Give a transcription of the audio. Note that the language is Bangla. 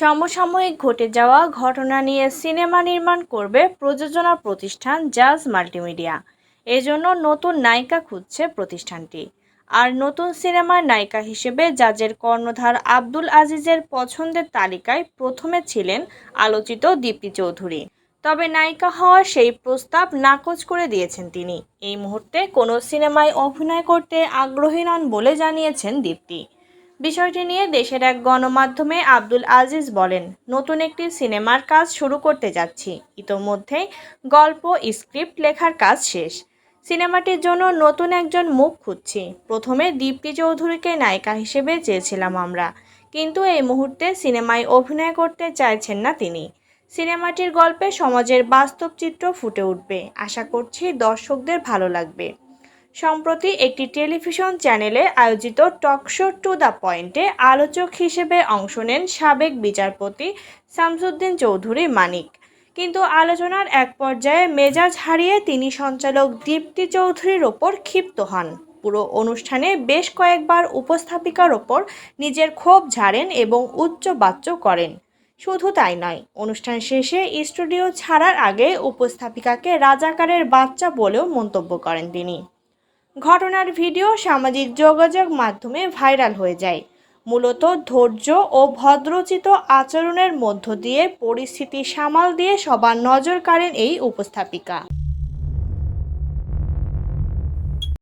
সমসাময়িক ঘটে যাওয়া ঘটনা নিয়ে সিনেমা নির্মাণ করবে প্রযোজনা প্রতিষ্ঠান জাজ মাল্টিমিডিয়া। এজন্য নতুন নায়িকা খুঁজছে প্রতিষ্ঠানটি। আর নতুন সিনেমার নায়িকা হিসেবে জাজের কর্ণধার আব্দুল আজিজের পছন্দের তালিকায় প্রথমে ছিলেন আলোচিত দীপ্তি চৌধুরী। তবে নায়িকা হওয়ার সেই প্রস্তাব নাকচ করে দিয়েছেন তিনি। এই মুহূর্তে কোনো সিনেমায় অভিনয় করতে আগ্রহী নন বলে জানিয়েছেন দীপ্তি। বিষয়টি নিয়ে দেশের এক গণমাধ্যমে আব্দুল আজিজ বলেন, নতুন একটি সিনেমার কাজ শুরু করতে যাচ্ছি। ইতোমধ্যেই গল্প, স্ক্রিপ্ট লেখার কাজ শেষ। সিনেমাটির জন্য নতুন একজন মুখ খুঁজছি। প্রথমে দীপ্তি চৌধুরীকে নায়িকা হিসেবে চেয়েছিলাম আমরা। কিন্তু এই মুহূর্তে সিনেমায় অভিনয় করতে চাইছেন না তিনি। সিনেমাটির গল্পে সমাজের বাস্তব চিত্র ফুটে উঠবে। আশা করছি দর্শকদের ভালো লাগবে। সম্প্রতি একটি টেলিভিশন চ্যানেলে আয়োজিত টকশো টু দ্য পয়েন্টে আলোচক হিসেবে অংশ নেন সাবেক বিচারপতি শামসুদ্দিন চৌধুরী মানিক। কিন্তু আলোচনার এক পর্যায়ে মেজাজ হারিয়ে তিনি সঞ্চালক দীপ্তি চৌধুরীর ওপর ক্ষিপ্ত হন। পুরো অনুষ্ঠানে বেশ কয়েকবার উপস্থাপিকার ওপর নিজের ক্ষোভ ঝাড়েন এবং উচ্চবাচ্য করেন। শুধু তাই নয়, অনুষ্ঠান শেষে স্টুডিও ছাড়ার আগে উপস্থাপিকাকে রাজাকারের বাচ্চা বলেও মন্তব্য করেন তিনি। ঘটনার ভিডিও সামাজিক যোগাযোগ মাধ্যমে ভাইরাল হয়ে যায়। মূলত ধৈর্য ও ভদ্রচিত আচরণের মধ্য দিয়ে পরিস্থিতি সামাল দিয়ে সবার নজর কাড়েন এই উপস্থাপিকা।